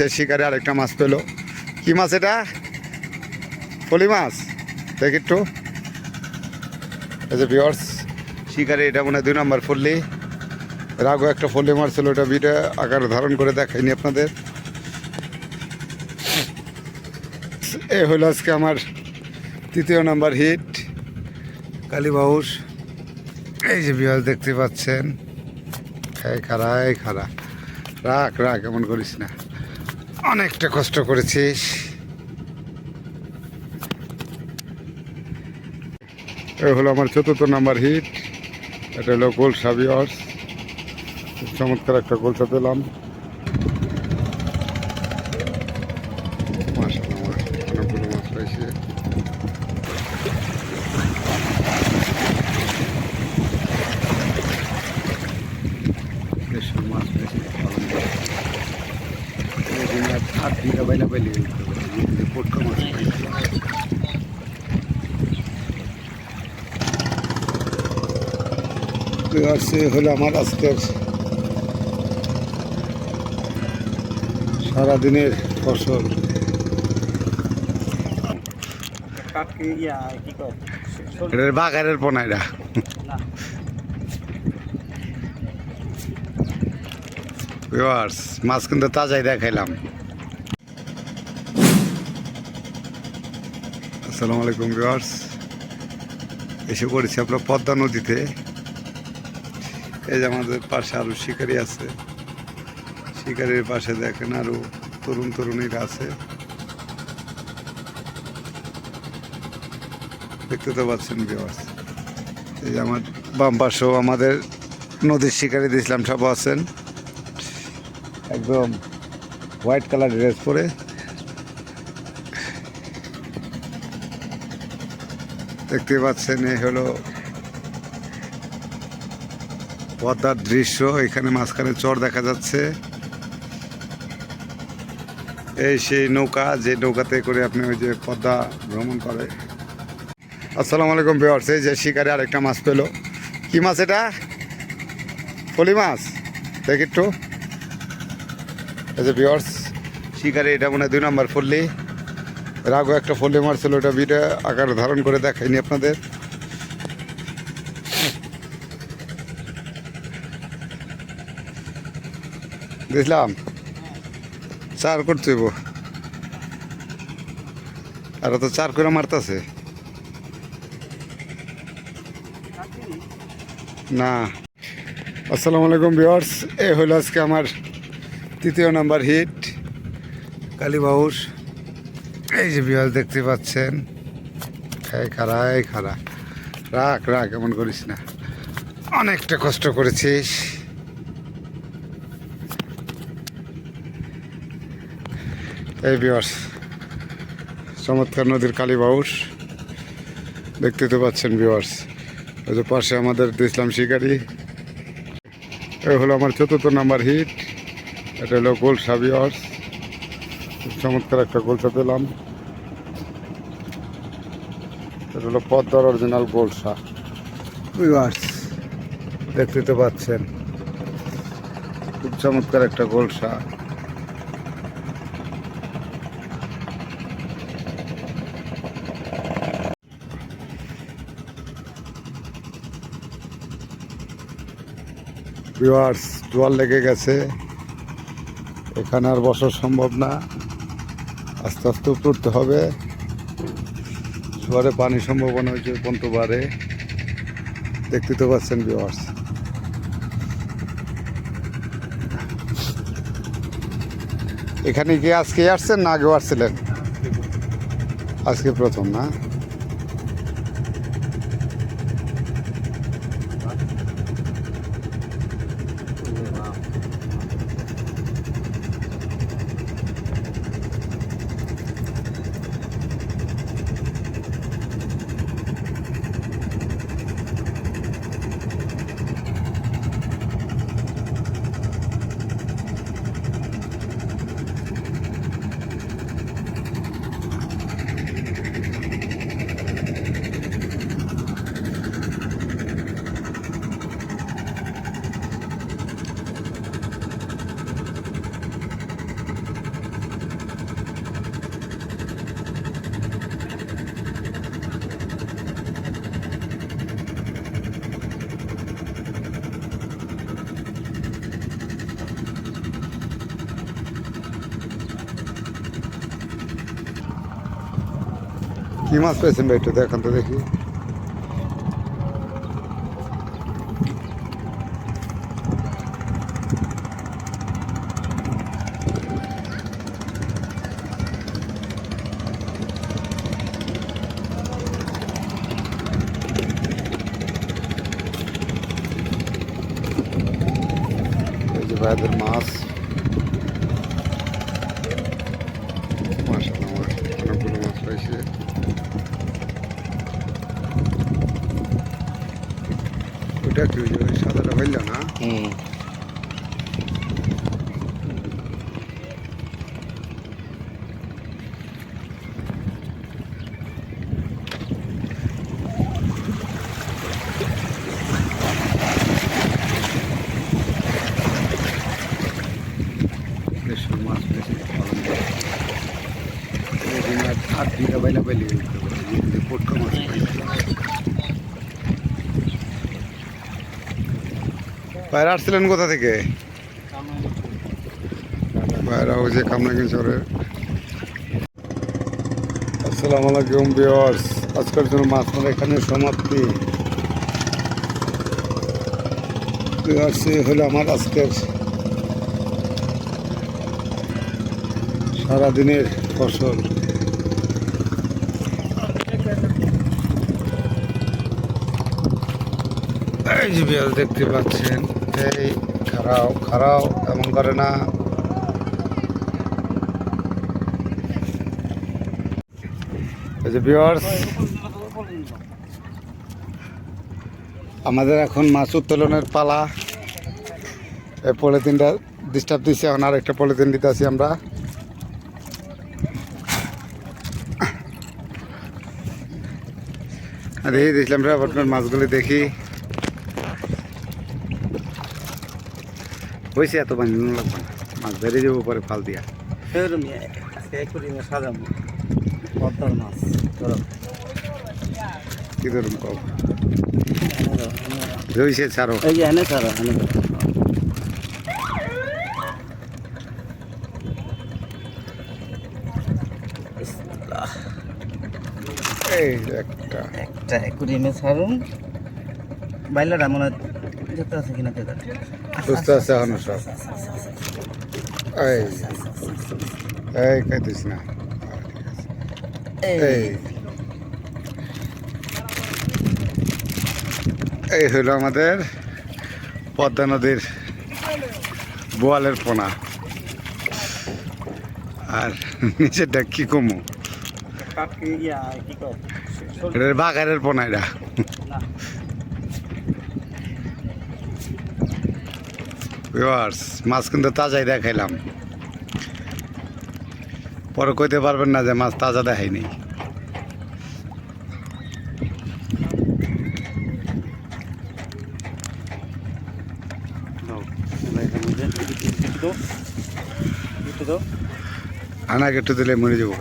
শিকারে আরেকটা মাছ পেল। কি মাছ এটা? পলি মাছ। দেখ একটু। এই যে বিয়ার্স শিকারে এটা মনে দুই নম্বর ফল্লি আগেও একটা ফল্লি মারছিল ওটা বিটা আকার ধারণ করে দেখাইনি আপনাদের। এ হলো আজকে আমার তৃতীয় নাম্বার হিট কালীবাউস এই যে বিয়াস দেখতে পাচ্ছেন। এই খারা এই খারা রাখ রাখ, এমন করিস না। অনেকটা কষ্ট করেছিস। এ হলো আমার চতুর্থ নাম্বার হিট এটা হলো গোল সাবিয়স চমৎকার একটা গোলসা পেলাম মাশাআল্লাহ, মাশাআল্লাহ, অনেকগুলো মাছ পাইছে বেশ মাছ পাইছে ভালো মাছ। এখানে আর হাত দিয়ে বাইলা বাইলে পটকা মাছ পাইছে সে হলো আমার আজকের সারাদিনের ফসল। এটার বাগানের পোনাইরা না ভিউয়ার্স মাছ কিন্তু তাজাই দেখাইলাম। আসসালামু আলাইকুম ভিউয়ার্স। এসে পড়েছি আপনার পদ্মা নদীতে। এই যে আমাদের পাশে আরও শিকারি আছে। শিকারির পাশে দেখেন আরও তরুণ তরুণীরা আছে। দেখতে তো পাচ্ছেন ভিউয়ার্স এই যে আমার বাম পাশেও আমাদের নদীর শিকারি দিয়েছিলাম সব আছেন। একদম হোয়াইট কালার ড্রেস পরে। দেখতে পাচ্ছেন, এই হলো পদ্মার দৃশ্য, এখানে মাঝখানে চর দেখা যাচ্ছে। এই সেই নৌকা, যে নৌকাতে করে আপনি ওই যে পদ্মা ভ্রমণ করে। আসসালামু আলাইকুম বিহার্স এই যে শিকারে আরেকটা মাছ পেল। কি মাছ এটা? ফলি মাছ? দেখ একটু। এই যে বিয়ার্স শিকারে এটা মনে দুই নম্বর ফল্লি এর আগেও একটা ফল্লি মারছিল, ওটা বিটা আকার ধারণ করে দেখাইনি আপনাদের। বুঝলাম চার করতে হইব। আর তো চার করে মারতেছে। না। আসসালামু আলাইকুম বিয়ার্স এ হইল আজকে আমার তৃতীয় নাম্বার হিট কালীবাউস এই যে বিয়াস দেখতে পাচ্ছেন? এই খারা এই খারা। রাখ রাখ, এমন করিস না। অনেকটা কষ্ট করেছিস। এই বিয়াস চমৎকার নদীর কালীবাউস দেখতে তো পাচ্ছেন বিয়ার্স ওই যে পাশে আমাদের ইসলাম শিকারি। এই হলো আমার চতুর্থ নাম্বার হিট এটা হলো গোলসা বিয়ার্স চমৎকার একটা গোলসা পেলাম। এটা হলো পদ্মার অরিজিনাল গোলসা। বিয়ার্স দেখতে তো পাচ্ছেন। খুব চমৎকার একটা গোলসা। ভিউয়ার্স জল লেগে গেছে। এখানে আর বসা সম্ভব না। আস্তে আস্তে উঠতে হবে। জোয়ারে পানি সম্ভাবনা হয়েছে পন্তবারে। দেখতে তো পাচ্ছেন ভিউয়ার্স। এখানে কি আজকে আসছেন না আগেও আসছিলেন? আজকে প্রথম না? কি মাছ পেয়েছেন ভাই একটু দেখান তো দেখি এই যে ভাইদের মাছ ওটা কি ওই সাদাটা হইল না? হুম। আর বিঘা বাইলা পাইলে পোটকা বাইরে আসছিলেন কোথা থেকে? ওই যে কামরাঙ্গি চরের আসসালামু আলাইকুম বিয়ার্স আজকের জন্য মাছ মারা এখানে সমাপ্তি। বিয়ার্স এই হলো আমার আজকের সারাদিনের ফসল। এই যে বিয়াল দেখতে পাচ্ছেন। এই, খারাও খারাও, এমন করে না। আমাদের এখন মাছ উত্তোলনের পালা। এই পলিথিনটা ডিস্টার্ব দিচ্ছে এখন আর একটা পলিথিন দিতে আছি আমরা। আর এই দেখলাম রে, আপনার মাছগুলি দেখি। হয়েছে এত পানি নুন লাগবে না। মাছ বেরিয়ে যাব পরে ফাল দিয়া। সাজাবো। পদ্মার মাছ ধরো। কি ধরুন কব রয়েছে ছাড়ো। এই যে এনে ছাড়া এনে এই একটা। একটা একুরিমে ছাড়ুন। বাইলাটা মনে হয় যেতে আছে কিনা সুস্থ আছে এখন সব। এই এই খাইতিস না। এই। এই হলো আমাদের পদ্মা নদীর বোয়ালের পোনা। আর নিচেরটা কি কমু? এটার বাগারের পোনা এটা। না ভিউয়ার্স মাছ কিন্তু তাজাই দেখাইলাম পরে কইতে পারবেন না যে মাছ তাজা দেখাইনি আনাকে একটু দিলে মরে যাব।